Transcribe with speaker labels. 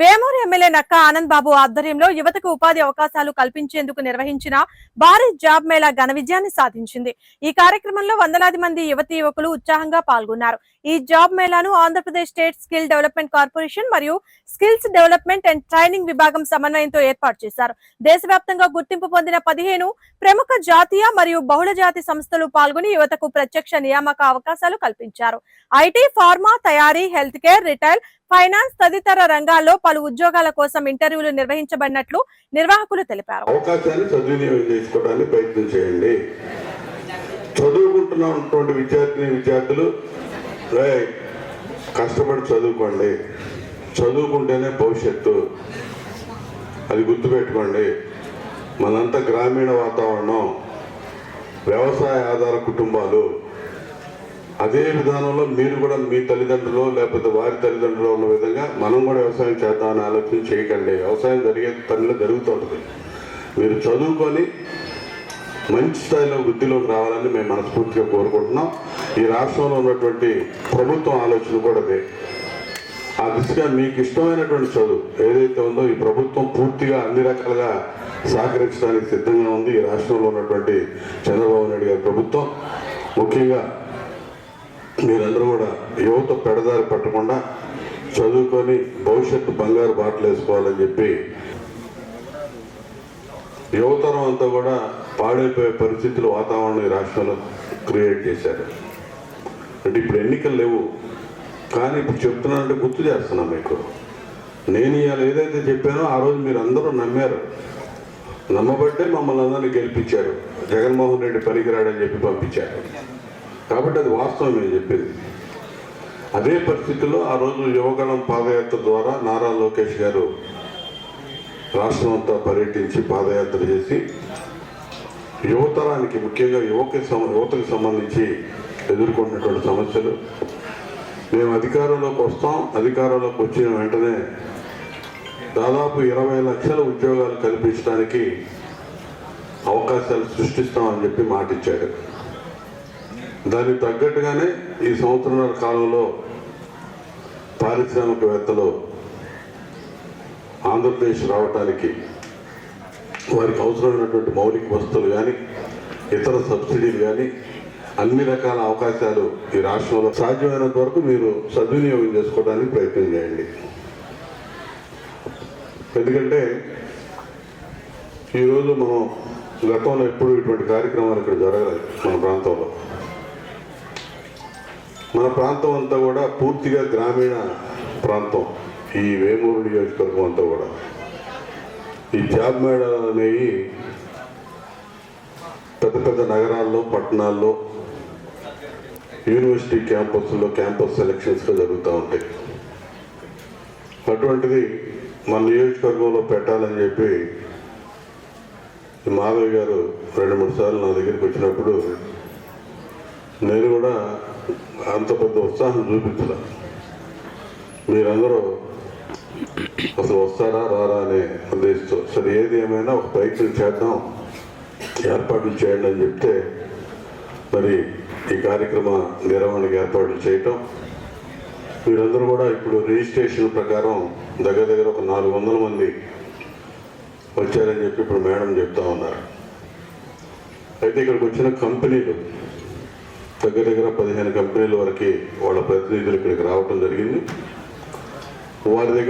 Speaker 1: నక్క ఆనంద్ బాబు ఆధ్వర్యంలో యువతకు ఉపాధి అవకాశాలు కల్పించేందుకు నిర్వహించిన భారీ జాబ్ మేళా ఘన విజయాన్ని సాధించింది. ఈ కార్యక్రమంలో వందలాది మంది యువతి యువకులు ఉత్సాహంగా పాల్గొన్నారు. ఈ job మేళాను Andhra Pradesh state skill development corporation మరియు స్కిల్స్ డెవలప్మెంట్ అండ్ ట్రైనింగ్ విభాగం సమన్వయంతో ఏర్పాటు చేశారు. దేశవ్యాప్తంగా గుర్తింపు పొందిన పదిహేను ప్రముఖ జాతీయ మరియు బహుళ జాతి సంస్థలు పాల్గొని యువతకు ప్రత్యక్ష నియామక అవకాశాలు కల్పించారు. ఐటీ ఫార్మా తయారీ హెల్త్ కేర్ రిటైల్ ఫైనాన్స్ తదితర రంగాల్లో పలు ఉద్యోగాల కోసం ఇంటర్వ్యూలు నిర్వహించబడినట్లు నిర్వాహకులు తెలిపారు.
Speaker 2: అవకాశాన్ని సద్వినియోగం చేసుకోవడానికి ప్రయత్నం చేయండి. చదువుకుంటున్నటువంటి విద్యార్థిని విద్యార్థులు కష్టపడి చదువుకోండి. చదువుకుంటేనే భవిష్యత్తు. అది గుర్తుపెట్టుకోండి. మనంతా గ్రామీణ వాతావరణం. వ్యవసాయ ఆధార కుటుంబాలు. అదే విధానంలో మీరు కూడా మీ తల్లిదండ్రులు లేకపోతే వారి తల్లిదండ్రులు ఉన్న విధంగా మనం కూడా వ్యవసాయం చేద్దామని ఆలోచన చేయకండి. వ్యవసాయం జరిగే పనిలో జరుగుతుంటుంది మీరు చదువుకొని మంచి స్థాయిలో వృద్ధిలోకి రావాలని మేము మనస్ఫూర్తిగా కోరుకుంటున్నాం. ఈ రాష్ట్రంలో ఉన్నటువంటి ప్రభుత్వం ఆలోచన కూడా అదే. ఆ దిశగా మీకు ఇష్టమైనటువంటి చదువు ఏదైతే ఉందో ఈ ప్రభుత్వం పూర్తిగా అన్ని రకాలుగా సహకరించడానికి సిద్ధంగా ఉంది ఈ రాష్ట్రంలో ఉన్నటువంటి చంద్రబాబు నాయుడు గారి ప్రభుత్వం. ముఖ్యంగా మీరందరూ కూడా యువత పెడదారి పట్టకుండా చదువుకొని భవిష్యత్తు బంగారు బాటలు వేసుకోవాలని చెప్పి యువతరం అంతా కూడా పాడైపోయే పరిస్థితులు వాతావరణం ఈ రాష్ట్రంలో క్రియేట్ చేశారు. అంటే ఇప్పుడు ఎన్నికలు లేవు. కానీ ఇప్పుడు చెప్తున్నానంటే గుర్తు చేస్తున్నా మీకు. నేను ఇవాళ ఏదైతే చెప్పానో ఆ రోజు మీరు అందరూ నమ్మారు. నమ్మబట్టే మమ్మల్ని అందరినీ గెలిపించారు. జగన్మోహన్ రెడ్డి పనికిరాడని చెప్పి పంపించారు. కాబట్టి అది వాస్తవం నేను చెప్పింది. అదే పరిస్థితుల్లో ఆ రోజు యువగణం పాదయాత్ర ద్వారా నారా లోకేష్ గారు రాష్ట్రం అంతా పర్యటించి పాదయాత్ర చేసి యువతరానికి ముఖ్యంగా యువకి యువతకు సంబంధించి ఎదుర్కొన్నటువంటి సమస్యలు. మేము అధికారంలోకి వస్తాం. అధికారంలోకి వచ్చిన వెంటనే దాదాపు ఇరవై లక్షల ఉద్యోగాలు కల్పించడానికి అవకాశాలు సృష్టిస్తామని చెప్పి మాటిచ్చాడు. దానికి తగ్గట్టుగానే ఈ సంవత్సరాల కాలంలో పారిశ్రామికవేత్తలు ఆంధ్రప్రదేశ్ రావటానికి వారికి అవసరమైనటువంటి మౌలిక వస్తువులు కానీ ఇతర సబ్సిడీలు కానీ అన్ని రకాల అవకాశాలు ఈ రాష్ట్రంలో సాధ్యమైనంత వరకు మీరు సద్వినియోగం చేసుకోవడానికి ప్రయత్నం చేయండి. ఎందుకంటే ఈరోజు మనం గతంలో ఎప్పుడు ఇటువంటి కార్యక్రమాలు ఇక్కడ జరగలేదు మన ప్రాంతంలో. మన ప్రాంతం అంతా కూడా పూర్తిగా గ్రామీణ ప్రాంతం. ఈ వేమూరు నియోజకవర్గం అంతా కూడా. ఈ జాబ్ మేళాలు అనేవి పెద్ద పెద్ద నగరాల్లో పట్టణాల్లో యూనివర్సిటీ క్యాంపస్లో క్యాంపస్ సెలక్షన్స్గా జరుగుతూ ఉంటాయి. అటువంటిది మన నియోజకవర్గంలో పెట్టాలని చెప్పి ఈ మాధవ్ గారు రెండు మూడు సార్లు నా దగ్గరికి వచ్చినప్పుడు నేను కూడా అంత పెద్ద ఉత్సాహం చూపించలే. మీరందరూ అసలు వస్తారా రారా అనే ఉద్దేశంతో సరే ఏది ఏమైనా ఒక ప్రయత్నం చేద్దాం ఏర్పాట్లు చేయండి అని చెప్తే మరి ఈ కార్యక్రమ నిర్వహణకు ఏర్పాట్లు చేయటం మీరందరూ కూడా ఇప్పుడు రిజిస్ట్రేషన్ ప్రకారం దగ్గర దగ్గర ఒక నాలుగు వందల మంది వచ్చారని చెప్పి ఇప్పుడు మేడం చెప్తా ఉన్నారు. అయితే ఇక్కడికి వచ్చిన కంపెనీలు దగ్గర దగ్గర పదిహేను కంపెనీల వరకు వాళ్ళ ప్రతినిధులు ఇక్కడికి రావటం జరిగింది. వారి దగ్గర